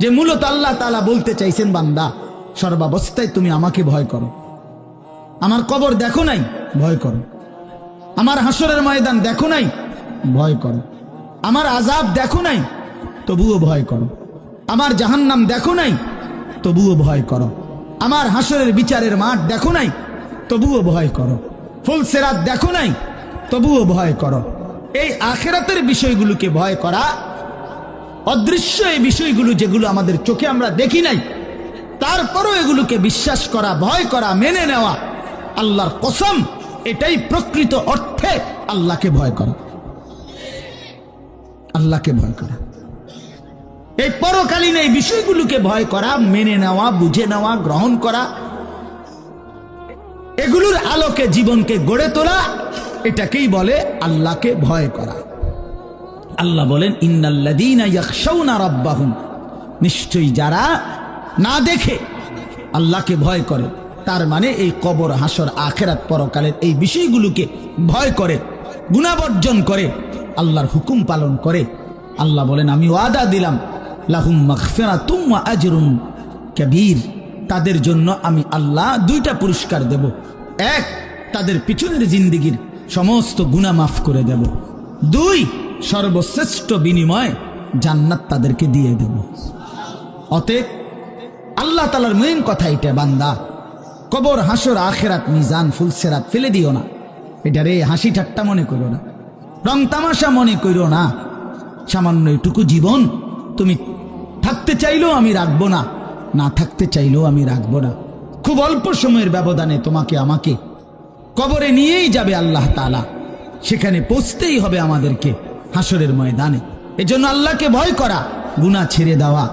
যে মূলত আল্লাহ তালা বলতে চাইছেন, বান্দা, সর্বাবস্থায় তুমি আমাকে ভয় করো। আমার কবর দেখো নাই, ভয় করো। আমার হাসরের ময়দান দেখো নাই, ভয় করো। আমার আজাব দেখো নাই, তবুও ভয় করো। আমার জাহান্নাম দেখো নাই, তবুও ভয় করো। আমার হাসরের বিচারের মাঠ দেখো নাই, তবুও ভয় করো। ফুলসেরাত দেখো নাই, তবুও ভয় করো। এই আখেরাতের বিষয়গুলোকে ভয় করা অদৃশ্য এই বিষয়গুলো যেগুলো আমাদের চোখে আমরা দেখি নাই, তারপরও এগুলোকে বিশ্বাস করা, ভয় করা, মেনে নেওয়া, আল্লাহর কসম, এটাই প্রকৃত অর্থে আল্লাহকে ভয় করা। আল্লাহকে ভয় করা। এই পরকালীন এই বিষয়গুলোকে ভয় করা, মেনে নেওয়া, বুঝে নেওয়া, গ্রহণ করা, এগুলোর আলোকে জীবনকে গড়ে তোলা, এটাকেই বলে আল্লাহকে ভয় করা। আল্লাহ বলেন রাব্বাহুম। নিশ্চয়ই যারা না দেখে আল্লাহকে ভয় করে, তার মানে এই কবর, হাসর, আখেরাত পরকালের এই বিষয়গুলোকে ভয় করে, গুণাবর্জন করে, আল্লাহর হুকুম পালন করে। আল্লাহ বলেন, আমি ওয়াদা দিলাম, লাহুম ওয়া আজরুন কবীর। তাদের জন্য আমি আল্লাহ দুইটা পুরস্কার দেব। এক, তাদের পিছনের জিন্দিগির সমস্ত গুণা মাফ করে দেব। দুই সর্বশ্রেষ্ঠ বিনিময় জান্নাত তাদেরকে দিয়ে দেব। অতএব আল্লাহ তালার মেন কথা এটা, বান্দা। কবর, হাসর, আখেরাত, মিজান, ফুলসেরাত ফেলে দিও না। এটা রে হাসি ঠাট্টা মনে করো না। রং তামাশা মনে করো না। সামান্য এটুকু জীবন তুমি থাকতে চাইলেও আমি রাখব না না থাকতে চাইলেও আমি রাখব না। খুব অল্প সময়ের ব্যবধানে তোমাকে, আমাকে কবরে নিয়েই যাবে আল্লাহ তালা সেখানে পৌঁছতেই হবে আমাদেরকে। হাসরের ময়দানে। এজন্য আল্লাহকে ভয় করা গুণা ছেড়ে দেওয়া,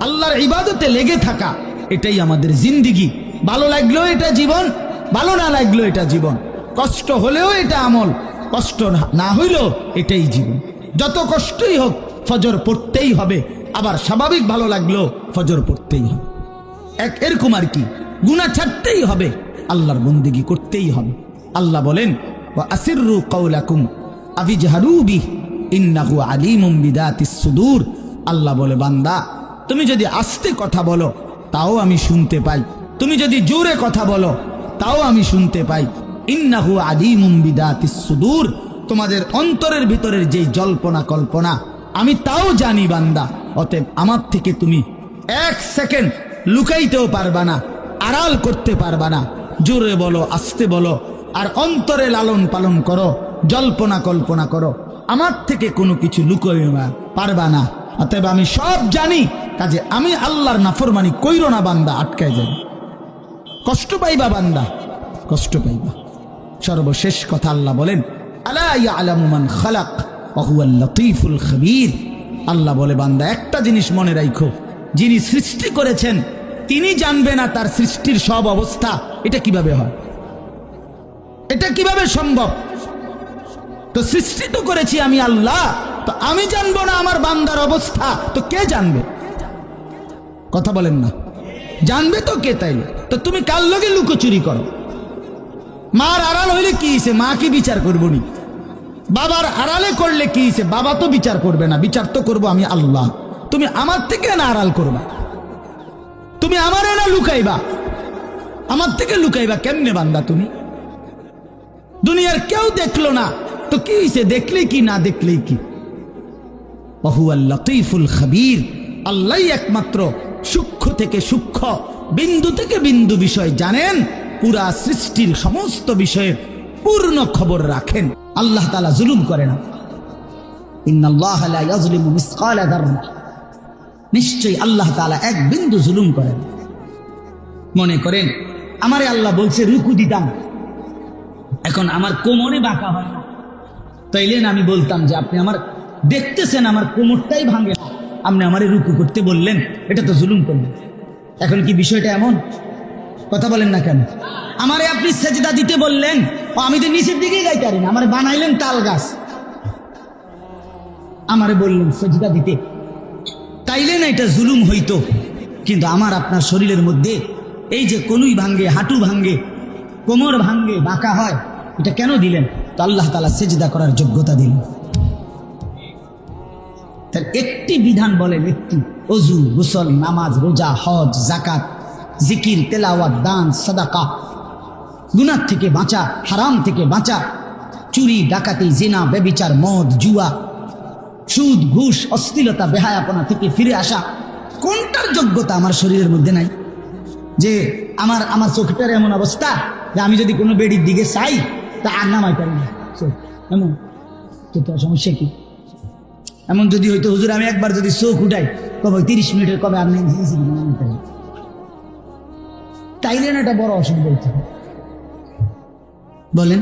আল্লাহর ইবাদতে লেগে থাকা, এটাই আমাদের জিন্দিগি। ভালো লাগলেও এটা জীবন, ভালো না লাগলেও এটা জীবন। কষ্ট হলেও এটা আমল, কষ্ট না- হইলেও এটাই জীবন। যত কষ্টই হোক, ফজর পড়তেই হবে। আবার স্বাভাবিক ভালো লাগলেও ফজর পড়তেই হবে। এক এরকম আর কি গুণা ছাড়তেই হবে, আল্লাহর বন্দিগি করতেই হবে। আল্লাহ বলেন, ওয়া আসিররু কাউলাকুম আবিজহারু বিহি। ইন্নাহু আলিমুম বিদাতিস সুদূর। আল্লাহ বলে, বান্দা, তুমি যদি আস্তে কথা বলো, তাও আমি শুনতে পাই। তুমি যদি জোরে কথা বলো, তাও আমি শুনতে পাই। ইন্নাহু আলিমুম বিদাতিস সুদূর। তোমাদের অন্তরের ভিতরের যেই জল্পনা কল্পনা, আমি তাও জানি, বান্দা, অতএব আমার থেকে তুমি এক সেকেন্ড লুকাইতেও পারবা না, আড়াল করতে পারবা না। জোরে বলো, আস্তে বলো, আর অন্তরে লালন পালন করো জল্পনা কল্পনা করো। আমার থেকে কোনো কিছু লুকোয় পারবা না। অতএব আমি সব জানি, কাজে আমি আল্লাহর নাফরমানি কইরো না বান্দা, আটকায় যাবে কষ্ট পাইবা বান্দা, কষ্ট পাইবা। সর্বশেষ কথা আল্লাহ বলেন, আলা ইয়ালামু খালাক লতীফুল আল্লাহ বলে, বান্দা, একটা জিনিস মনে রাখো যিনি সৃষ্টি করেছেন, তিনি জানবে না তার সৃষ্টির সব অবস্থা। এটা কীভাবে হয়? এটা কীভাবে সম্ভব? তো সৃষ্টি তো করেছি আমি আল্লাহ। তো আমি জানব না আমার বান্দার অবস্থা। তো কে জানবে? কথা বলেন না। জানবে তো কে তাইলে? তো তুমি কার লগে লুকোচুরি করো? মার আড়াল হইলে কি হইছে? মা কি বিচার করব নি। বাবার আড়ালে করলে কি হইছে? বাবা তো বিচার করবে না। বিচার তো করব আমি আল্লাহ। তুমি আমার থেকে না আড়াল করবা? তুমি আমারে না লুকাইবা? আমার থেকে লুকাইবা কেমনে বান্দা তুমি? দুনিয়ার কেউ দেখল না। তো কি হইছে? দেখলে কি, না দেখলেই কি? বহুয়াল লতিফুল খবীর, আল্লাহ একমাত্র সূক্ষ্ম থেকে সূক্ষ্ম, বিন্দু থেকে বিন্দু বিষয় জানেন, পুরা সৃষ্টির সমস্ত বিষয়ের পূর্ণ খবর রাখেন। আল্লাহ তালা জুলুম করে না। নিশ্চয়ই আল্লাহ তাআলা এক বিন্দু জুলুম করেন। মনে করেন, আমারে আল্লাহ বলছে, রুকু দিতাম। এখন আমার কোমরে বাঁকা হয় না। তাইলেন আমি বলতাম যে আপনি আমার দেখতেছেন আমার কোমরটাই ভাঙে আপনি আমারে রুকু করতে বললেন, এটা তো জুলুম করলেন। এখন কি বিষয়টা এমন? কথা বলেন না কেন? আমারে আপনি সেজদা দিতে বললেন আমি তো নিচের দিকেই গাইতে পারি না, আমার বানাইলেন তাল গাছ। আমারে বললেন সেজদা দিতে। তাইলে না এটা জুলুম হইতো। কিন্তু আমার আপনার শরীরের মধ্যে এই যে কনুই ভাঙ্গে হাঁটু ভাঙ্গে কোমর ভাঙ্গে বাঁকা হয়, এটা কেন দিলেন? তো আল্লাহ তালা সেজদা করার যোগ্যতা দিলেন তার একটি বিধান বলেন একটি অজু গুসল, নামাজ, রোজা, হজ জাকাত জিকির, তেলাওয়াত, দান, সাদাকা গুনার থেকে বাঁচা, হারাম থেকে বাঁচা, চুরি, ডাকাতি, জিনা বেবিচার মদ, জুয়া, সুদ, ঘুষ, অশ্লীলতা, বেহায়াপনা থেকে ফিরে আসা, কোনটার যোগ্যতা আমার শরীরের মধ্যে নাই? যে আমার আমার চোখটার এমন অবস্থা যে আমি যদি কোনো বেডির দিকে চাই তা আর নামাই পারি না। এমন, তো তার সমস্যা কি? এমন যদি হয়তো হুজুর, আমি একবার যদি চোখ উঠাই, কবে তিরিশ মিনিটের, কবে আপনি। তাইলে না একটা বড় অসুবিধা হইতে বলেন,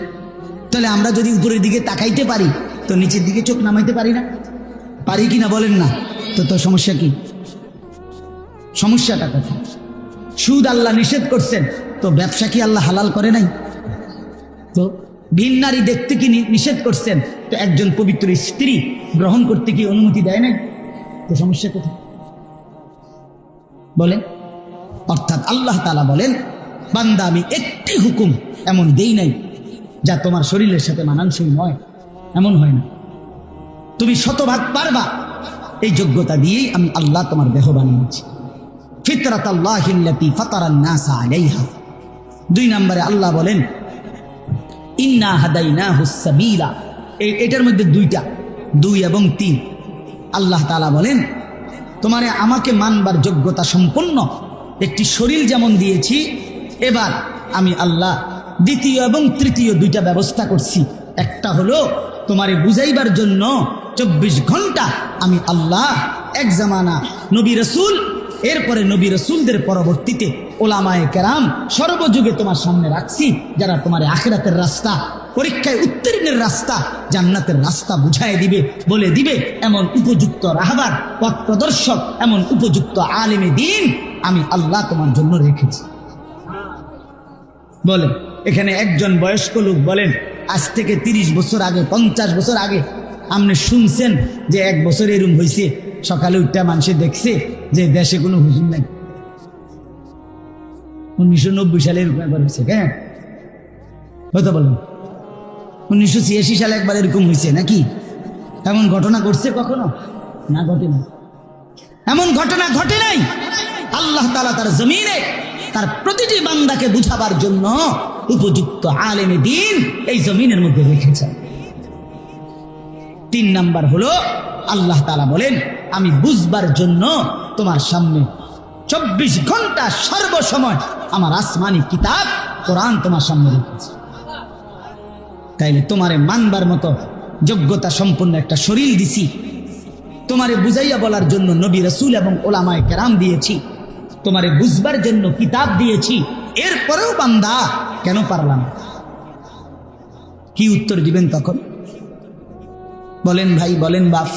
তাহলে আমরা যদি উপরের দিকে তাকাইতে পারি, তো নিচের দিকে চোখ নামাইতে পারি না? পারি কি না, বলেন না। তো তোর সমস্যা কি? সমস্যাটা কথা সুদ আল্লাহ নিষেধ করছেন, তো ব্যবসা কি আল্লাহ হালাল করে নাই? তো ভিন নারী দেখতে কি নিষেধ করছেন? তো একজন পবিত্র স্ত্রী গ্রহণ করতে কি অনুমতি দেয় নাই? তো সমস্যা কোথায়? বলেন। অর্থাৎ আল্লাহ তালা বলেন, বান্দা, আমি একটি হুকুম এমন দেই নাই যা তোমার শরীরের সাথে মানানসই নয়। এমন হয় না। তুমি শতভাগ পারবা এই যোগ্যতা দিয়েই আমি আল্লাহ তোমার দেহ বানিয়েছি। ফিতরাত আল্লাহিল্লাতি ফাতারান নাসা আলাইহা। দুই নম্বরে আল্লাহ বলেন ইন্না হাদাইনা হুসাবিলা এটার মধ্যে দুইটা, দুই এবং তিন। আল্লাহ তালা বলেন, তোমারে আমাকে মানবার যোগ্যতা সম্পন্ন একটি শরীর যেমন দিয়েছি, এবার আমি আল্লাহ দ্বিতীয় এবং তৃতীয় দুইটা ব্যবস্থা করছি। একটা হলো, তোমারে বুঝাইবার জন্য চব্বিশ ঘণ্টা আমি আল্লাহ এক জামানা নবী রসুল এরপরে নবী রসুলদের পরবর্তীতে ওলামায়ে কেরাম সর্বযুগে তোমার সামনে রাখছি, যারা তোমার আখেরাতের রাস্তা, পরীক্ষায় উত্তীর্ণের রাস্তা, জান্নাতের রাস্তা বুঝাই দিবে, বলে দিবে, এমন উপযুক্ত রাহবার, পথ প্রদর্শক, এমন উপযুক্ত আলেমে দিন আমি আল্লাহ তোমার জন্য রেখেছি। বলেন, এখানে একজন বয়স্ক লোক বলেন, আজ থেকে তিরিশ বছর আগে, পঞ্চাশ বছর আগে আপনি শুনছেন যে এক বছর এরম হয়েছে সকালে উঠটা মানুষে দেখছে যে দেশে কোনো হুজুর নাই। উনিশশো নব্বই সালে এরকম একবার হয়েছে হ্যাঁ? হয়তো বলেন। উনিশশো ছিয়াশি সালে একবার এরকম হয়েছে নাকি? এমন ঘটনা ঘটছে কখনো? না, ঘটে না এমন ঘটনা ঘটে নাই। আল্লাহ তালা তার জমিনে, তার প্রতিটি বান্দাকে বুঝাবার জন্য উপযুক্ত আলেমে দিন এই জমিনের মধ্যে রেখেছেন। তিন নাম্বার হলো, আল্লাহ তালা বলেন, আমি বুঝবার জন্য তোমার সামনে চব্বিশ ঘণ্টা সর্বসময় আমার আসমানি কিতাব, কোরআন তোমার সামনে রেখেছে। তাইলে তোমারে মানবার মতো যোগ্যতা সম্পন্ন একটা শরীর দিছি। তোমারে বুঝাইয়া বলার জন্য নবী রসুল এবং ওলামায় কেরাম দিয়েছি। তোমারে বুঝবার জন্য কিতাব দিয়েছি। এরপরেও বান্দা কেন পারলাম কি উত্তর দিবেন তখন? বলেন ভাই, বলেন বাপ।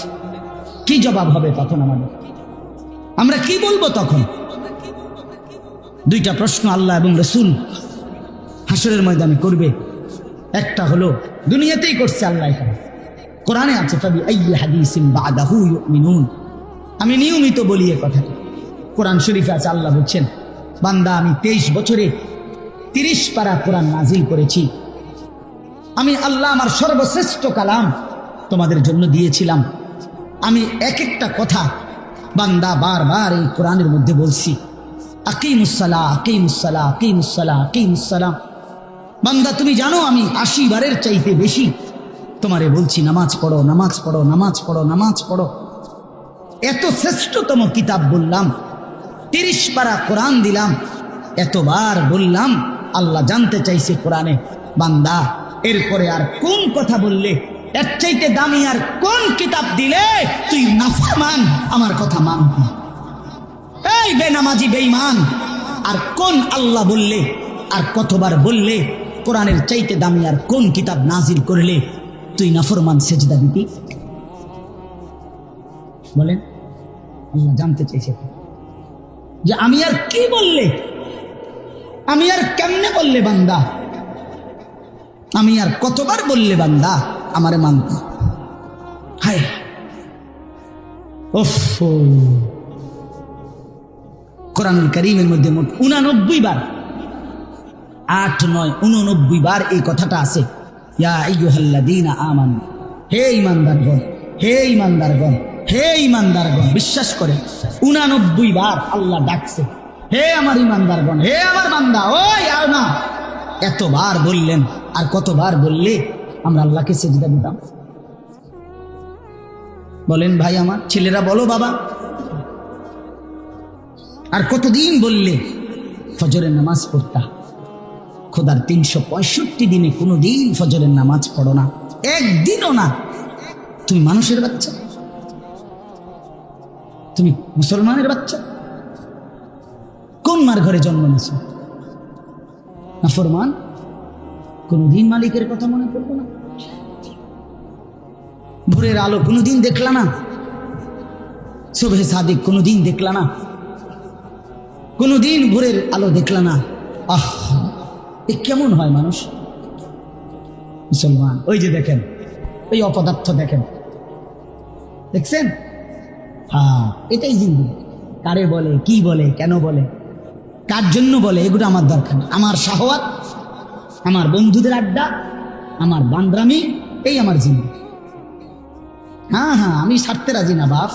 কি জবাব হবে তখন আমাদের? আমরা কি বলব তখন? দুইটা প্রশ্ন আল্লাহ এবং রসুল হাসরের ময়দানে করবে। একটা হলো, দুনিয়াতেই করছে আল্লাহ এখানে। কোরআনে আছে তবে আমি নিয়মিত বলি এ কথাটা কোরআন শরীফে আছে, আল্লাহ বলছেন, বান্দা, আমি তেইশ বছরে তিরিশ পারা কোরআন নাজিল করেছি। আমি আল্লাহ আমার সর্বশ্রেষ্ঠ কালাম। তোমাদের জন্য দিয়েছিলাম। আমি এক একটা কথা বান্দা বারবার এই কোরআনের মধ্যে বলছি। আকিমুসালা আকিমুসালা আকিমুসালা আকিমুসালাম বান্দা, তুমি জানো আমি আশি বারের চাইতে বেশি তোমারে বলছি, নামাজ পড়ো নামাজ পড়ো নামাজ পড়ো নামাজ পড়ো। এত শ্রেষ্ঠতম কিতাব বললাম, তিরিশ পারা কোরআন দিলাম, এতবার বললাম, আল্লাহ জানতে চাইছে কোরআনে। বান্দা, এরপরে আর কোন কথা বললে এর চাইতে দামি আর কোন কিতাব দিলে তুই নাফরমান? আমার কথা মান এই বেনামাজি, বেঈমান, আর কোন আল্লাহ বললে আর কতবার বললে কোরআনের চাইতে দামি আর কোন কিতাব নাজিল করলে তুই নাফরমান সেজদা দিতি বলেন, আল্লাহ জানতে চাইছে যে আমি আর কি বললে? আমি আর কেমনে বললে বান্দা? আমি আর কতবার বললে বান্দা? আমারে মানতে হায়। ওফ। কোরআনুল করিমের মধ্যে মোট উনানব্বই বার, আট, নয়, উননব্বই বার এই কথাটা আছে। আমানু, হে ইমানদারগণ হে ইমানদারগণ হে ইমানদারগণ বিশ্বাস করে, উনানব্বই বার আল্লাহ ডাকছে, হে আমার ইমানদারগণ হে আমার বান্দা, ওই আর না এতবার বললেন, আর কতবার বললে আমরা আল্লাহকে সেজদা দিতাম। বলেন ভাই আমার, ছেলেরা বলো বাবা। আর কতদিন বললে ফজরের নামাজ পড়তা? খোদার তিনশো পঁয়ষট্টি দিনে কোনো দিন ফজরের নামাজ পড়ো না। একদিনও না। তুমি মানুষের বাচ্চা। তুমি মুসলমানের বাচ্চা। কোন মার ঘরে জন্ম নিয়েছ? না ফরমান? কোনদিন মালিকের কথা মনে পড়ব না। ভোরের আলো কোনোদিন দেখলা না? শোভে সাদিক কোনোদিন দেখলা না? কোনোদিন ভোরের আলো দেখলা না? আহ, এ কেমন হয় মানুষ? মুসলমান, ওই যে দেখেন, ওই অপদার্থ দেখেন। দেখছেন? হ্যাঁ এটাই জিন্দগি। কারে বলে, কি বলে, কেন বলে? কার জন্য বলে, এগুলো আমার দরকার আমার শাহওয়াত, আমার বন্ধুদের আড্ডা, আমার বান্দ্রামি, এই আমার জিন্দগি। হ্যাঁ হ্যাঁ আমি ছাড়তে রাজি না, বাপ।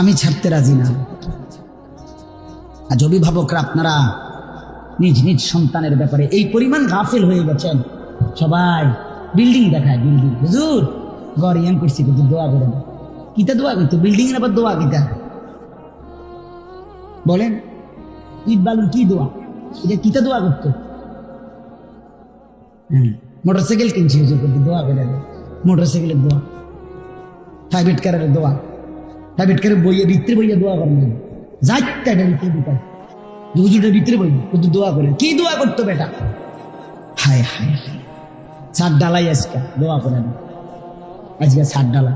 আমি ছাড়তে রাজি না। আজ অভিভাবকরা আপনারা নিজ নিজ সন্তানের ব্যাপারে এই পরিমাণ গাফেল হয়ে গেছেন। সবাই বিল্ডিং দেখায়, বিল্ডিং। হুজুর গড় ইয়ান করছি, কিন্তু দোয়া করে দাও। কিতা দোয়া করতো বিল্ডিং এর আবার দোয়া কিতা? বলেন, ইট বালু কি দোয়া? এটা কিতা দোয়া করতো? হ্যাঁ মোটরসাইকেল কিনছি, হুজুর, কিন্তু দোয়া করে দেয় মোটরসাইকেলের দোয়া। প্রাইভেট কারের দোয়া। প্রাইভেট কারের বইয়ে ভিতরে বইয়ে দোয়া করেন যাইতে ভিতরে দিতে হুজুরের ভিতরে বই, কিন্তু দোয়া করে কি দোয়া করতো বেটা? হায় হায় হায়। সাত ডালাই আজকে, দোয়া করেন। আজকে সাত ডালা।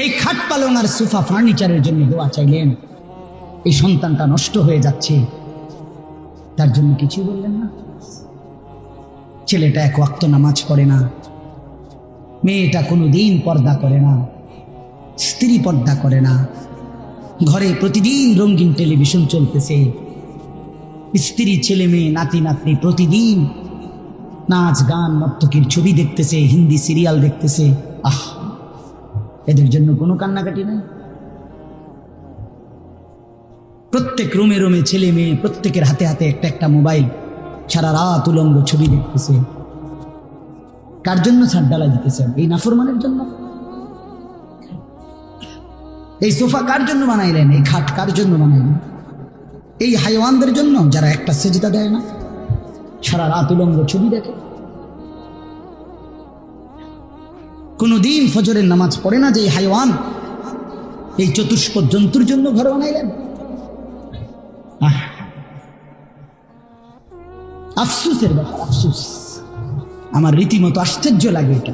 এই খাট পালং আর সোফা ফার্নিচারের জন্য দোয়া চাইলেন। এই সন্তানটা নষ্ট হয়ে যাচ্ছে। তার জন্য কিছু বললেন না। ছেলেটা এক ওয়াক্ত নামাজ পড়ে না। মেয়েটা কোনো দিন পর্দা করে না। স্ত্রী পর্দা করে না। ঘরে প্রতিদিন রঙিন টেলিভিশন চলতেছে। স্ত্রী, ছেলে, মেয়ে, নাতি, নাতনি প্রতিদিন নাচ, গান, নর্তকীর ছবি দেখতেছে, হিন্দি সিরিয়াল দেখতেছে। আহ! এদের জন্য কোনো কান্নাকাটি নাই। প্রত্যেক রুমে রুমে ছেলে, মেয়ে, প্রত্যেকের হাতে হাতে একটা একটা মোবাইল। সারা রাত উলঙ্গ ছবি দেখতেছে। কার জন্য ছাড় ডালা দিতেছেন এই নাফরমানের জন্য? এই সোফা কার জন্য বানাইলেন? এই খাট কার জন্য বানাইলেন? এই হাইওয়ানদের জন্য যারা একটা সেজদা দেয় না? সারা রাত উলঙ্গ ছবি দেখে। কোনদিন ফজরের নামাজ পড়ে না যে এই হাইওয়ান এই চতুষ্প জন্তুর জন্য ঘর বানাইলেন? আহ! আফসুসের ব্যাপার, আফসুস। আমার রীতিমতো আশ্চর্য লাগে এটা।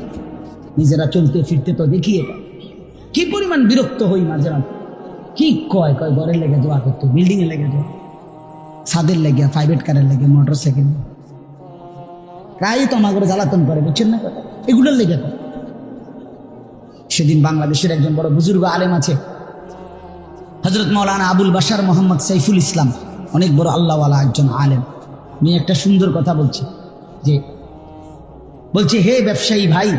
নিজেরা চলতে ফিরতে তো দেখি এটা। কি পরিমাণ বিরক্ত হই মাঝে মাঝে। কি কয় কয়, ঘরের লেগে দোয়া করতো বিল্ডিং এ লেগে দোয়া। ছাদের লেগে প্রাইভেট কারের লেগে মোটর সাইকেল প্রায়ই তো আমার জ্বালাতন করে, বুঝছেন না কথা? এগুলোর লেগে করে। সেদিন বাংলাদেশের একজন বড় বুজুর্গ আলেম আছে। হজরত মৌলানা আবুল বাসার মোহাম্মদ সাইফুল ইসলাম। অনেক বড় আল্লাহওয়ালা একজন আলেম। উনি একটা সুন্দর কথা বলছে, যে বলছে, হে ব্যবসায়ী ভাই,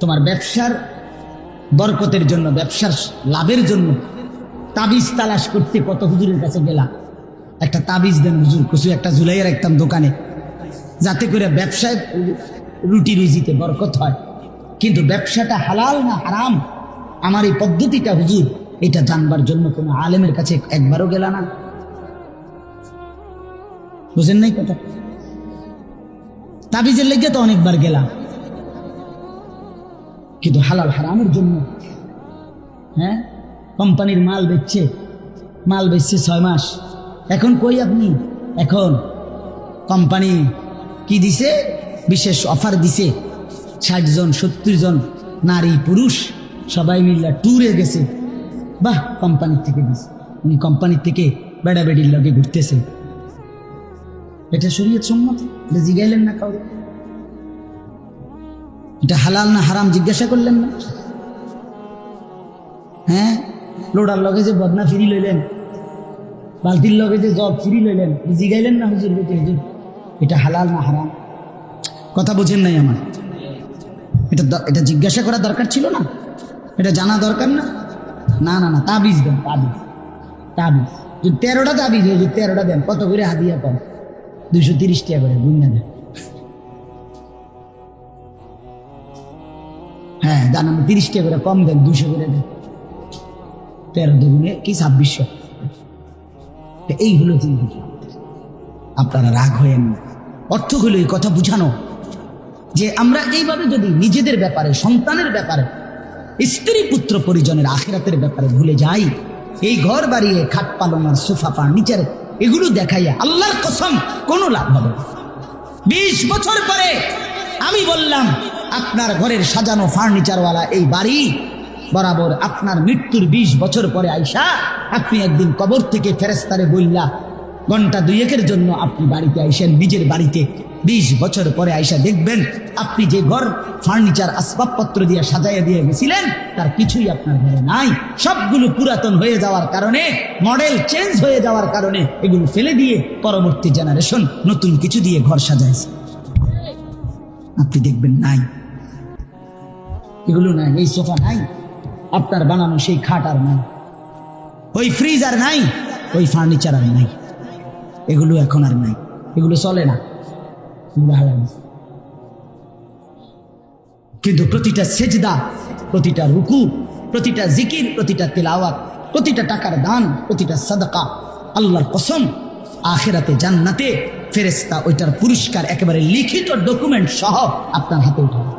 তোমার ব্যবসার বরকতের জন্য, ব্যবসার লাভের জন্য তাবিজ তালাশ করতে কত হুজুরের কাছে গেলা একটা তাবিজ দেন হুজুর, কিছু একটা ঝুলাইয়ের একদম দোকানে, যাতে করে ব্যবসায় রুটি রুজিতে বরকত হয়। কিন্তু ব্যবসাটা হালাল না হারাম? আমার এই পদ্ধতিটা হুজুর, এটা জানবার জন্য কোনো আলেমের কাছে একবারও গেলা না। বুঝেন নাই কথা? তাবিজের লেগে তো অনেকবার গেলাম। কিন্তু হালাল হারামের জন্য হ্যাঁ? কোম্পানির মাল বেচছে মাল বেচছে ছয় মাস। এখন কই আপনি? এখন কোম্পানি কি দিছে? বিশেষ অফার দিছে। ষাট জন, সত্তর জন নারী, পুরুষ সবাই মিলে ট্যুরে গেছে। বাহ, কোম্পানির থেকে দিছে। উনি কোম্পানির থেকে বেড়া বেড়ির লগে ঘুরতেছে। এটা শরীয়ত সম্মত এটা জিগাইলেন না কাউকে এটা হালাল না হারাম জিজ্ঞাসা করলেন না? হ্যাঁ? লোডার লগে যে বদনা ফিরি লইলেন, বালতির লগে যে জব ফিরি লইলেন জিগাইলেন না হুজুর বেটি হুজুর? এটা হালাল না হারাম? কথা বোঝেন নাই আমার। এটা এটা জিজ্ঞাসা করা দরকার ছিল না? এটা জানা দরকার না? না না না, তাবিজ দেন, তাবিজ। তাবিজ। যদি তেরোটা তাবিজ হয়েছে তেরোটা দেন, কত করে হাদিয়া পান? দুইশো তিরিশ টাকা করে দেন হ্যাঁ জানান তিরিশ টাকা করে কম দেন দুশো করে দেন। তেরো দুগুণে কি ছাব্বিশশো? এই হলো জিন্দগি আপনারা রাগ হয়েন না। অর্থ হলো এই কথা বুঝানো। যে আমরা এইভাবে যদি নিজেদের ব্যাপারে, সন্তানের ব্যাপারে, স্ত্রী পুত্র পরিজনের আখেরাতের ব্যাপারে ভুলে যাই, এই ঘর বাড়িয়ে খাট পালনার সোফা ফার্নিচার এগুলো দেখাইয়া আল্লাহর কসম কোনো লাভ হবে বিশ বছর পরে আমি বললাম, আপনার ঘরের সাজানো ফার্নিচারওয়ালা এই বাড়ি বরাবর আপনার মৃত্যুর বিশ বছর পরে আইসা আপনি একদিন কবর থেকে ফেরেস্তারে বললা, ঘণ্টা দুয়েকের জন্য আপনি বাড়িতে আইসেন, নিজের বাড়িতে। বিশ বছর পরে আইসা দেখবেন, আপনি যে ঘর ফার্নিচার আসবাবপত্র দিয়ে সাজাইয়া দিয়ে গেছিলেন তার কিছুই আপনার ঘরে নাই। সবগুলো পুরাতন হয়ে যাওয়ার কারণে মডেল চেঞ্জ হয়ে যাওয়ার কারণে এগুলো ফেলে দিয়ে পরবর্তী জেনারেশন নতুন কিছু দিয়ে ঘর সাজাইছে। আপনি দেখবেন নাই। এগুলো নাই, এই সোফা নাই, আপনার বানানো সেই খাট আর নাই। ওই ফ্রিজ আর নাই, ওই ফার্নিচার আর নাই। এগুলো এখন আর নাই। এগুলো চলে না। কিন্তু প্রতিটা সেজদা, প্রতিটা রুকু, প্রতিটা জিকির, প্রতিটা তেলাওয়াত, প্রতিটা টাকার দান, প্রতিটা সাদাকা আল্লাহর কসম, আখেরাতে জান্নাতে ফেরেস্তা ওইটার পুরস্কার একেবারে লিখিত ডকুমেন্ট সহ আপনার হাতে উঠাবে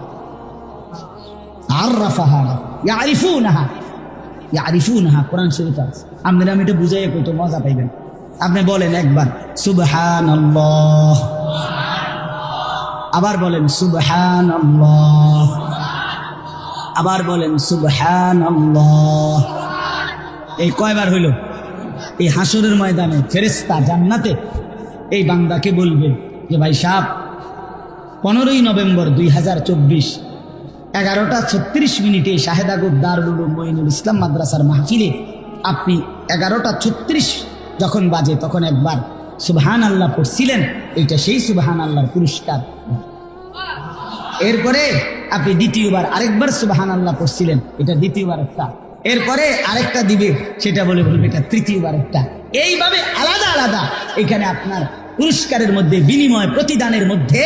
আররাফাহা, ইয়ারিফুনাহা ইয়ারিফুনাহা, কোরআন শরীফ আছে। আপনারা আমি এটা কইতো মজা পাইবেন। আপনি বলেন একবার, সুবহানাল্লাহ। আবার বলেন, সুবহানাল্লাহ। আবার বলেন, সুবহানাল্লাহ। এই কয়বার হইল? এই হাসরের ময়দানে ফেরেস্তা জান্নাতে এই বান্দাকে বলবে যে, ভাই সাহ পনেরোই নভেম্বর দুই হাজার চব্বিশ এগারোটা ছত্রিশ মিনিটে শাহেদাগুদ দারুল মঈনুল ইসলাম মাদ্রাসার মাহফিলে আপনি এগারোটা ছত্রিশ যখন বাজে, তখন একবার সুবহান আল্লাহ পড়ছিলেন, এইটা সেই সুবহান আল্লাহর পুরস্কার। এরপরে আপনি দ্বিতীয়বার আরেকবার সুবহান আল্লাহ পড়ছিলেন, এটা দ্বিতীয়বার একটা। এরপরে আরেকটা দিবে, সেটা বলে বলবে এটা তৃতীয়বার একটা। এইভাবে আলাদা আলাদা এখানে আপনার পুরস্কারের মধ্যে, বিনিময় প্রতিদানের মধ্যে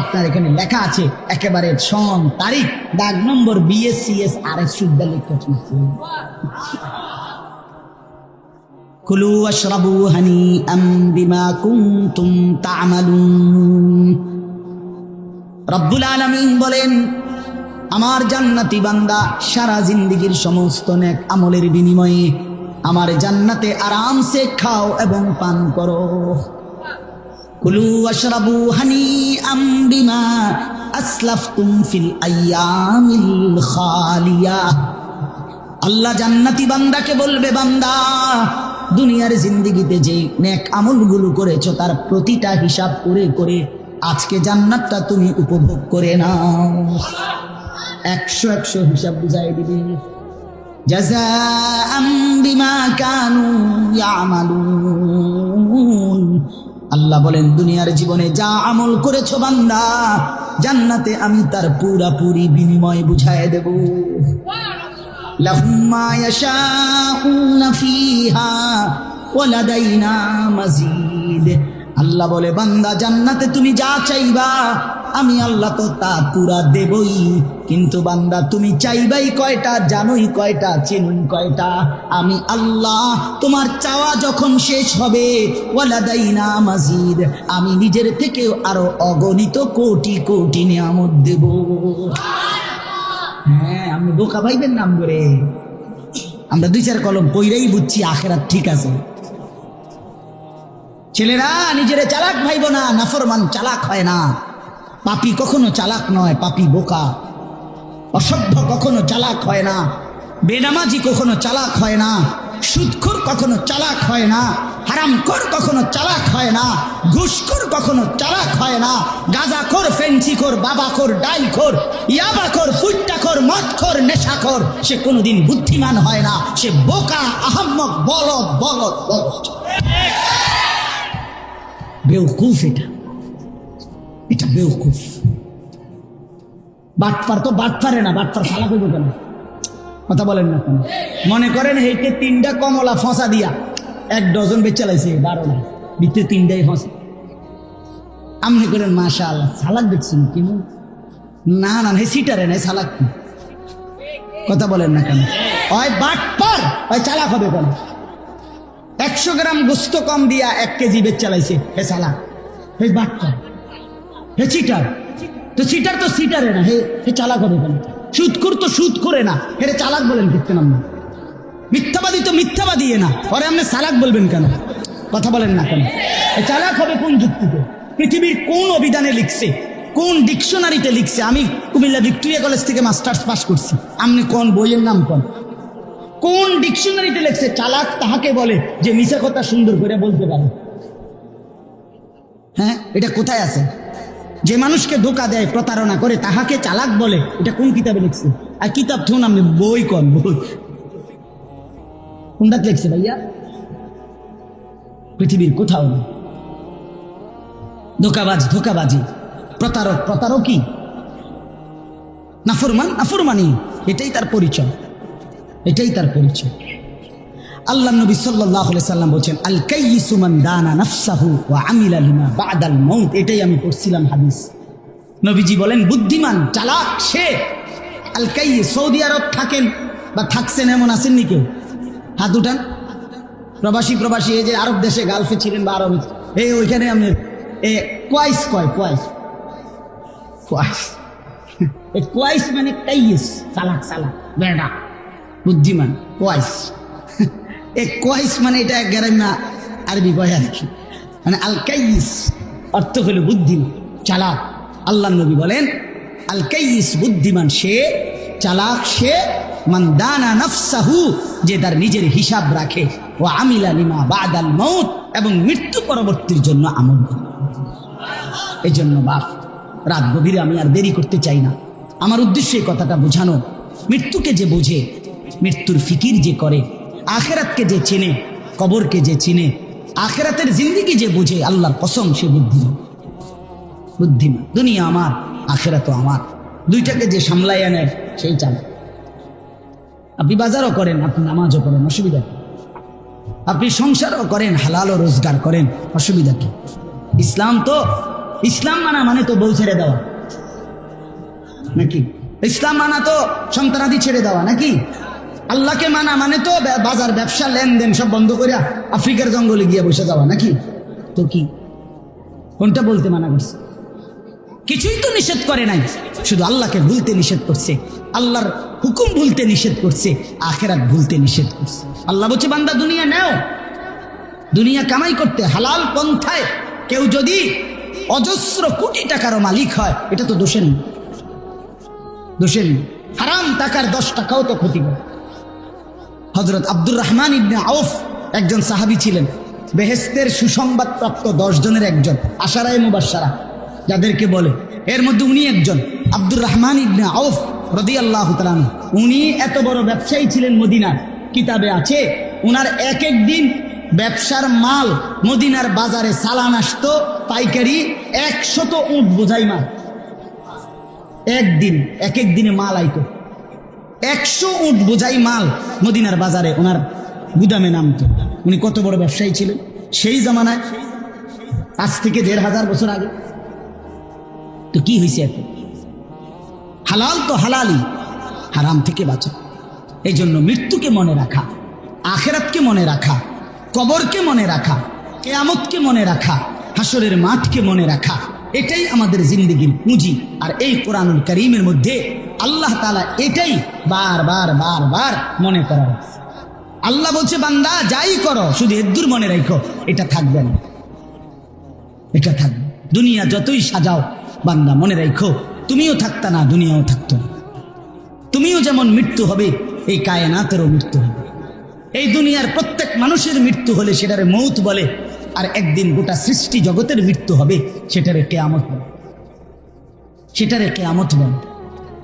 আপনার এখানে লেখা আছে, একেবারে সন তারিখ, দাগ নম্বর বিএসসিএস আর এস সুদ্দা লিখতে কুলু আশরাবু হানি আম বিমা কুনতুম তা'মালুন। রব্বুল আলামিন বলেন, আমার জান্নাতি বান্দা সারা জিন্দিগির সমস্ত নেক আমলের বিনিময়ে আমার জান্নাতে আরামসে খাও এবং পান করো। কুলু আশরাবু হানি আম বিমা আসলাফতুম ফিল আইয়ামিল খালিয়া। আল্লাহ জান্নাতি বান্দাকে বলবে, বান্দা দুনিয়ার জিন্দিগিতে যে নেক আমলগুলো করেছ, তার প্রতিটা হিসাব করে করে আজকে জান্নাতটা তুমি উপভোগ করে নাও। একশো একশো হিসাব বুঝাই দিবে। আল্লাহ বলেন, দুনিয়ার জীবনে যা আমল করেছ বান্দা, জান্নাতে আমি তার পুরাপুরি বিনিময় বুঝাই দেব। লাহুম্মা ইয়াশাউনা ফিহা ওয়ালাদাইনা মাজিদ আল্লাহ বলে, বান্দা, জান্নাতে তুমি যা চাইবা, আমি আল্লাহ তো তা পুরা দেবই। কিন্তু বান্দা, তুমি চাইবাই কয়টা, জানোই কয়টা, চিনুই কয়টা। আমি আল্লাহ, তোমার চাওয়া যখন শেষ হবে ওয়ালাদাইনা মাজিদ আমি নিজের থেকেও আরও অগণিত কোটি কোটি নিয়ামত দেব। হ্যাঁ আপনি বোকা ভাইবেন নাম করে আমরা দুই চার কলম পইরাই বুঝছি আখেরাত ঠিক আছে। ছেলেরা, নিজেরা চালাক ভাইব না, নাফরমান চালাক হয় না। পাপি কখনো চালাক নয়, পাপি বোকা। অসভ্য কখনো চালাক হয় না। বেনামাজি কখনো চালাক হয় না। সুদখোর কখনো চালাক হয় না, হারামখোর কখনো চালাক হয় না, ঘুষখোর কখনো চালাক হয় না, গাঁজাখোর, ফেন্সিখোর, বাবাখোর ডাইলখোর ইয়াবাখোর ফুট্টাখোর মদখোর, নেশাখোর, সে কোনোদিন বুদ্ধিমান হয় না, সে বোকা, আহাম্মক, বলদ বলদ বলদ। বেউকুফ এটা। এটা বেউকুফ বাটপার তো বাটপারে না, বাটপার সালা করব কেন কথা বলেন না কেন? মনে করেন হেঁটে তিনটা কমলা ফসা দিয়া এক ডজন বেচালাইছে বারোটা ভিতরে তিনটাই ফসা। আপনি করেন মাশা আল্লাহ সালাক দেখছেন কিনু না না হে সিটারে নাই, সালাক কথা বলেন না কেন? ওই বাটপার ওই চালাক হবে কেন? একশো গ্রাম গোস্ত কম দিয়া এক কেজি বেচ চালাইছে হে সালাক। হে বাটপার হে চিটার তো চিটার তো সিটারে না, হে হে চালাক হবে কেন? সুদখোর তো সুদ করে না। হে রে চালাক বলেন কীর্তন আপনি মিথ্যাবাদী তো মিথ্যাবাদী না। পরে আপনি চালাক বলবেন কেন? কথা বলেন না কেন? চালাক হবে কোন যুক্তিতে? পৃথিবীর কোন অভিধানে লিখছে? কোন ডিকশনারিতে লিখছে? আমি কুমিল্লা ভিক্টোরিয়া কলেজ থেকে মাস্টার্স পাস করছি। আপনি কোন বইয়ের নাম কোন? কোন ডিকশনারিতে লিখছে? চালাক তাহাকে বলে যে মিশা কথা সুন্দর করে বলতে পারে। হ্যাঁ এটা কোথায় আছে? যে মানুষকে ধোকা দেয়, প্রতারণা করে, তাহাকে চালাক বলে, এটা কোন কিতাবে লিখছে? আর কিতাব থুন আপনি বই কন, বই। কোনটা লিখছে ভাইয়া? পৃথিবীর কোথাও না ধোকাবাজ, ধোকাবাজি। প্রতারক, প্রতারকই। নাফরমান নাফরমানি এটাই তার পরিচয়। এটাই তার পরিচয়। আল্লাহ নবী আলাইহি সাল্লাম বলছেন আল কাইয়িসু মান দানা নাফসাহু ওয়া আমিলা লিমা বাদাল মৌত এটাই আমি পড়ছিলাম হাদিস। নবীজি বলেন, বুদ্ধিমান, চালাক, সে আল কাইয়িস সৌদি আরব থাকেন বা থাকছেন এমন আছেন নি কেউ? হাত উঠান। প্রবাসী প্রবাসী, এই যে আরব দেশে গালফে ছিলেন বা আরবে। এই ওইখানে আপনি এ কোয়াইস কয় কোয়াইস কোয়াইস এ কোয়াইস মানে কাইয়িস, চালাক চালাক, বেড়া, বুদ্ধিমান কোয়াইস এ কোয়াইস মানে এটা গ্রামা আরবি কি? মানে আল কাইয়িস অর্থ হলো বুদ্ধিমান, চালাক। আল্লাহ নবী বলেন, আল বুদ্ধিমান সে, চালাক সে, মান দানা নফসাহু, যে তার নিজের হিসাব রাখে। ও আমিলা লিমা বাদাল মৌত এবং মৃত্যু পরবর্তীর জন্য আমল করে। এই জন্য বাপ, রাত গভীরে আমি আর দেরি করতে চাই না। আমার উদ্দেশ্য এই কথাটা বোঝানো, মৃত্যুকে যে বোঝে, মৃত্যুর ফিকির যে করে আখেরাতকে যে চেনে, কবরকে যে চিনে, আখেরাতের জিন্দিগি যে বোঝে, আল্লাহর কসম সে বুদ্ধিমান। বুদ্ধিমান। দুনিয়া আমার, আখেরাতও আমার। দুইটাকে যে সামলাইয়া নেয় সেই চালা আপনি বাজারও করেন, আপনি নামাজও করেন, অসুবিধা আপনি সংসারও করেন, হালালও রোজগার করেন, অসুবিধা কি? ইসলাম তো, ইসলাম মানা মানে তো বউ ছেড়ে দেওয়া। নাকি? ইসলাম মানা তো সন্তানাদি ছেড়ে দেওয়া, নাকি? আল্লাহকে মানা মানে তো বাজার, ব্যবসা, লেনদেন সব বন্ধ করে আফ্রিকার জঙ্গলে গিয়ে বসে যাওয়া, নাকি? তো কি? কোনটা বলতে মানা করছে? কিছুই তো নিষেধ করে নাই। শুধু আল্লাহকে ভুলতে নিষেধ করছে। আল্লাহর হুকুম ভুলতে নিষেধ করছে। আখেরাত ভুলতে নিষেধ করছে। আল্লাহ বলছে, বান্দা, দুনিয়া নেও। দুনিয়া কামাই করতে হালাল পন্থায় কেউ যদি অজস্র কোটি টাকারও মালিক হয়, এটা তো দোষেন দোষেন হারাম টাকার দশ টাকাও তো ক্ষতি করে। হজরত আব্দুর রহমান ইবনে আউফ একজন সাহাবী ছিলেন। বেহেস্তের সুসংবাদ প্রাপ্ত দশ জনের একজন, আশারায় মুবাসারা যাদেরকে বলে। এর মধ্যে উনি একজন, আব্দুর রহমান ইবনে আউফ রদি আল্লাহ উনি এত বড় ব্যবসায়ী ছিলেন মদিনার, কিতাবে আছে, উনার এক এক দিন ব্যবসার মাল মদিনার বাজারে চালান আসতো, পাইকারি একশত উঁট বোঝাই মাল। একদিন, এক এক দিনে মাল আইতো। একশো উট বোঝাই মাল মদিনার বাজারে, ওনার গুদামে নামতো। উনি কত বড় ব্যবসায়ী ছিলেন? সেই জামানায়, আজ থেকে দেড় হাজার বছর আগে। তো কি হয়েছে এখন? হালাল তো হালালই, হারাম থেকে বাঁচা। এই জন্য মৃত্যুকে মনে রাখা, আখেরাতকে মনে রাখা, কবরকে মনে রাখা, কেয়ামতকে মনে রাখা হাসরের মাঠকে মনে রাখা, এটাই আমাদের জিন্দগির পুঁজি। আর এই কোরআনুল করিমের মধ্যে আল্লাহ তালা এটাই বার বার বার বার মনে করা আল্লাহ বলছে, বান্দা, যাই করো, শুধু এদ্দুর মনে রাখো, এটা থাকবে না। এটা থাকবে। দুনিয়া যতই সাজাও, বান্দা, মনে রাখো, তুমিও থাকতা না, দুনিয়াও থাকতো না। তুমিও যেমন মৃত্যু হবে, এই কায়নাতেরও মৃত্যু হবে। এই দুনিয়ার প্রত্যেক মানুষের মৃত্যু হলে সেটারে মৌত বলে, আর একদিন গোটা সৃষ্টি জগতের মৃত্যু হবে, সেটারে কেয়ামত বলে। সেটারে কেয়ামত বলে।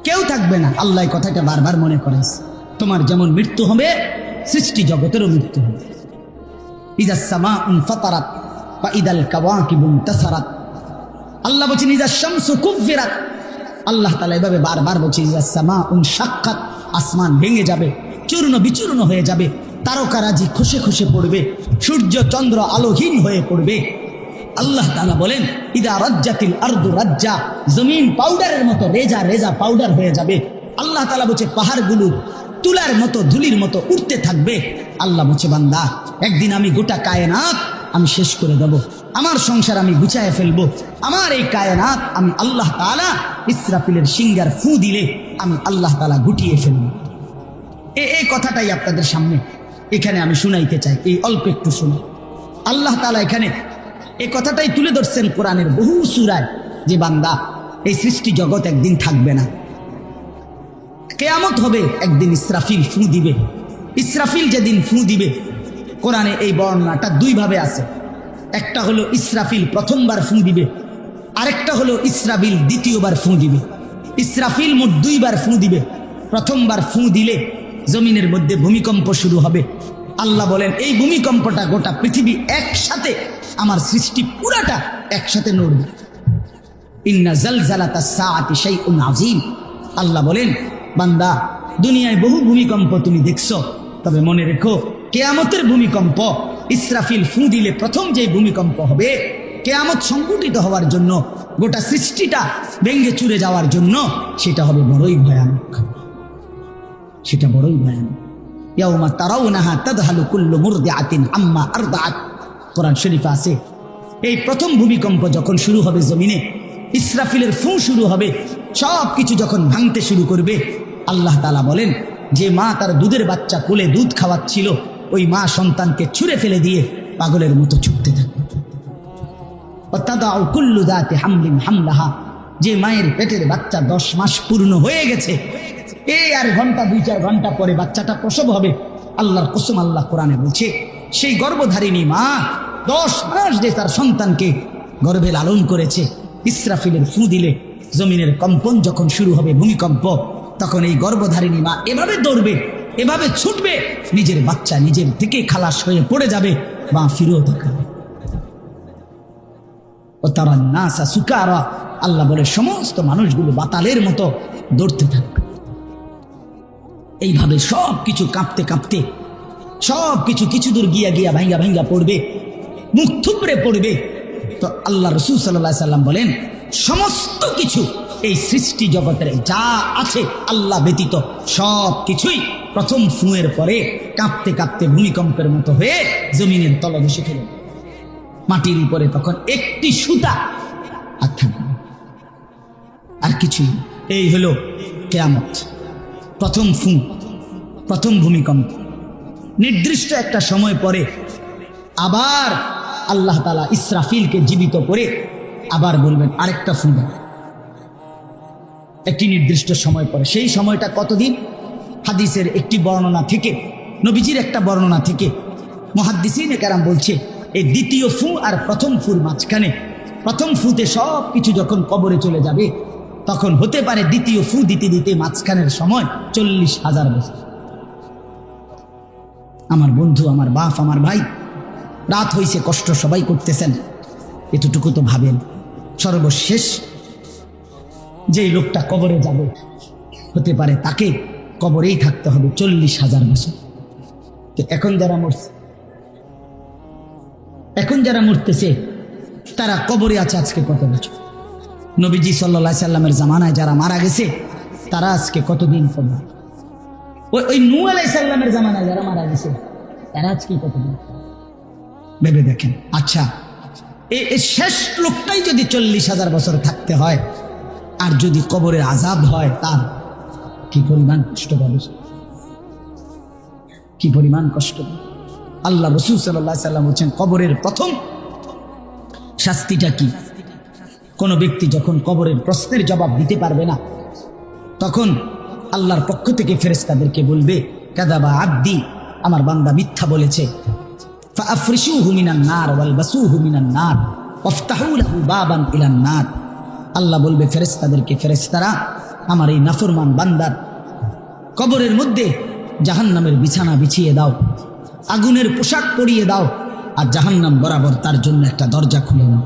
কেউ থাকবে না। আল্লাহ কথাটা বারবার মনে করেছে তোমার যেমন মৃত্যু হবে, সৃষ্টি জগতেরও মৃত্যু হবে। ইজা সামা উন ফাতারাত বা ইদাল কাওয়াকিবুন তাসারাত আল্লাহ বলছেন ইজা শামসু কুফিরাত আল্লাহ তালা এভাবে বারবার বলছে ইজাসমা উন সাক্ষাৎ আসমান ভেঙে যাবে, চূর্ণ বিচূর্ণ হয়ে যাবে। তারকারাজি খুশে খুশে পড়বে। সূর্য চন্দ্র আলোহীন হয়ে পড়বে। আল্লাহ তালা বলেন, ইদা রাজ্জাতিল রাজ্জা জমিন পাউডারের মতো, রেজা রেজা পাউডার হয়ে যাবে। আল্লাহ তালা বলছে, পাহাড়গুলো তুলার মতো, ধুলির মতো উঠতে থাকবে। আল্লাহ বলছে, বান্দা, একদিন আমি গোটা কায়নাত আমি শেষ করে দেব। আমার সংসার আমি গুছায় ফেলব। আমার এই কায়নাত আমি আল্লাহ তালা ইসরাফিলের সিঙ্গার ফু দিলে আমি আল্লাহ তালা গুটিয়ে ফেলব। এ এই কথাটাই আপনাদের সামনে। এখানে আমি শুনাইতে চাই, এই অল্প একটু শুনে। আল্লাহ তালা এখানে এই কথাটাই তুলে ধরছেন কোরআনের বহু সুরায় যে বান্দা এই সৃষ্টি জগৎ একদিন থাকবে না। কেয়ামত হবে, একদিন ইসরাফিল ফু দিবে। ইসরাফিল যেদিন ফু দিবে, কোরআনে এই বর্ণনাটা দুইভাবে আছে। একটা হলো ইসরাফিল প্রথমবার ফু দিবে, আরেকটা হলো ইসরাফিল দ্বিতীয়বার ফু দিবে। ইসরাফিল মোট দুইবার ফু দিবে, প্রথমবার ফু দিলে জমিনের মধ্যে ভূমিকম্প শুরু হবে। আল্লাহ বলেন, এই ভূমিকম্পটা গোটা পৃথিবী একসাথে আমার সৃষ্টি পুরাটা একসাথে নড়বে। ইন্না জালজালাতা সাআতি শাইউন আযীম। আল্লাহ বলেন, বান্দা, দুনিয়ায় বহু ভূমিকম্প তুমি দেখছ, তবে মনে রেখো, কেয়ামতের ভূমিকম্প, ইসরাফিল ফু দিলে প্রথম যে ভূমিকম্প হবে, কেয়ামত সংগঠিত হওয়ার জন্য, গোটা সৃষ্টিটা ভেঙ্গে চুরে যাওয়ার জন্য, সেটা হবে বড়ই ভয়ানক। সেটা বড়ই ভয়ানক। ইয়াউমা তারাউনাহা তাদহালু কুল্লু মুরদিআতিন আম্মা আরদাআত। কোরআন শরীফে আছে। এই প্রথম ভূমিকম্প যখন শুরু হবে জমিনে, ইসরাফিলের ফু শুরু হবে সব কিছু যখন ভাঙতে শুরু করবে, আল্লাহ তালা বলেন, যে মা তার দুধের বাচ্চা কোলে দুধ খাওয়াচ্ছিল, ওই মা সন্তানকে ছুঁড়ে ফেলে দিয়ে পাগলের মতো ছুটতে থাকবে অত্যাদাউ কুল্লু দাতে হামলিম হামলাহা, যে মায়ের পেটের বাচ্চা দশ মাস পূর্ণ হয়ে গেছে, এই আর ঘণ্টা দুই চার ঘণ্টা পরে বাচ্চাটা প্রসব হবে, আল্লাহর কুসুম আল্লাহ কোরআনে বলছে সেই গর্ভধারিণী মা দশ মাস যে তার সন্তানকে গর্ভে লালন করেছে, ইসরাফিলের ফু দিলে জমিনের কম্পন যখন শুরু হবে ভূমিকম্প, তখন এই গর্ভধারিণী মা এভাবে দৌড়বে, এভাবে ছুটবে, নিজের বাচ্চা নিজের থেকে খালাস হয়ে পড়ে যাবে, মা ফিরেও দেখাবে ও তারা নাসা সুকারা, আল্লাহ বলে সমস্ত মানুষগুলো বাতালের মতো দৌড়তে থাকবে। এইভাবে সব কিছু কাঁপতে কাঁপতে সব কিছু কিছু দূর গিয়া গিয়া ভাঙ্গা ভাঙ্গা পড়বে, মুখ থুবড়ে পড়বে। তো আল্লাহ রসুল সাল্লাহ সাল্লাম বলেন, সমস্ত কিছু এই সৃষ্টি জগতের যা আছে আল্লাহ ব্যতীত সব কিছুই প্রথম ফুঁয়ের পরে কাঁপতে কাঁপতে ভূমিকম্পের মতো হয়ে জমিনের তলদেশে ফেলে। মাটির উপরে তখন একটি সুতা আর থাকবে। আর কিছুই এই হলো কেয়ামত। প্রথম ফুঁ, প্রথম ভূমিকম্প। নির্দিষ্ট একটা সময় পরে আবার আল্লাহ তালা ইসরাফিলকে জীবিত করে আবার বলবেন, আরেকটা ফুঁ দাও। একটি নির্দিষ্ট সময় পরে। সেই সময়টা কতদিন? হাদিসের একটি বর্ণনা থেকে, নবীজির একটা বর্ণনা থেকে মহাদ্দিসিন কারাম বলছে, এই দ্বিতীয় ফু আর প্রথম ফুর মাঝখানে, প্রথম ফুতে সব কিছু যখন কবরে চলে যাবে, তখন হতে পারে দ্বিতীয় ফু দিতে দিতে মাঝখানের সময় চল্লিশ হাজার বছর। আমার বন্ধু, আমার বাপ, আমার ভাই, রাত হইছে, কষ্ট সবাই করতেছেন। এতটুকু তো ভাবেন। সর্বশেষ যেই লোকটা কবরে যাবে, হতে পারে তাকে কবরেই থাকতে হবে চল্লিশ হাজার বছর। তো এখন যারা মরছে, এখন যারা মরতেছে, তারা কবরে আছে আজকে কত বছর? নবীজি সাল্লা সাল্লামের জামানায় যারা মারা গেছে, তারা আজকে কতদিন পর্যন্ত ওই ওই নু আলাই সাল্লামের জামানায় যারা মারা গেছে, তারা আজকে কতদিন ভেবে দেখেন। আচ্ছা এই শেষ লোকটাই যদি চল্লিশ হাজার বছর থাকতে হয়, আর যদি কবরের আজাব হয়, তার কি পরিমাণ কষ্ট পাবে? কি পরিমাণ কষ্ট? আল্লাহ রসুল সাল্লাহ সাল্লাম বলছেন, কবরের প্রথম শাস্তিটা কি? কোনো ব্যক্তি যখন কবরের প্রশ্নের জবাব দিতে পারবে না, তখন আল্লাহর পক্ষ থেকে ফেরেস্তাদেরকে বলবে, কাদাবা আব্দি, আমার বান্দা মিথ্যা বলেছে। আল্লাহ বলবে ফেরেস্তাদেরকে ফেরেস্তারা আমার এই নাফরমান বান্দার কবরের মধ্যে জাহান্নামের বিছানা বিছিয়ে দাও, আগুনের পোশাক পরিয়ে দাও, আর জাহান্নাম বরাবর তার জন্য একটা দরজা খুলে নাও।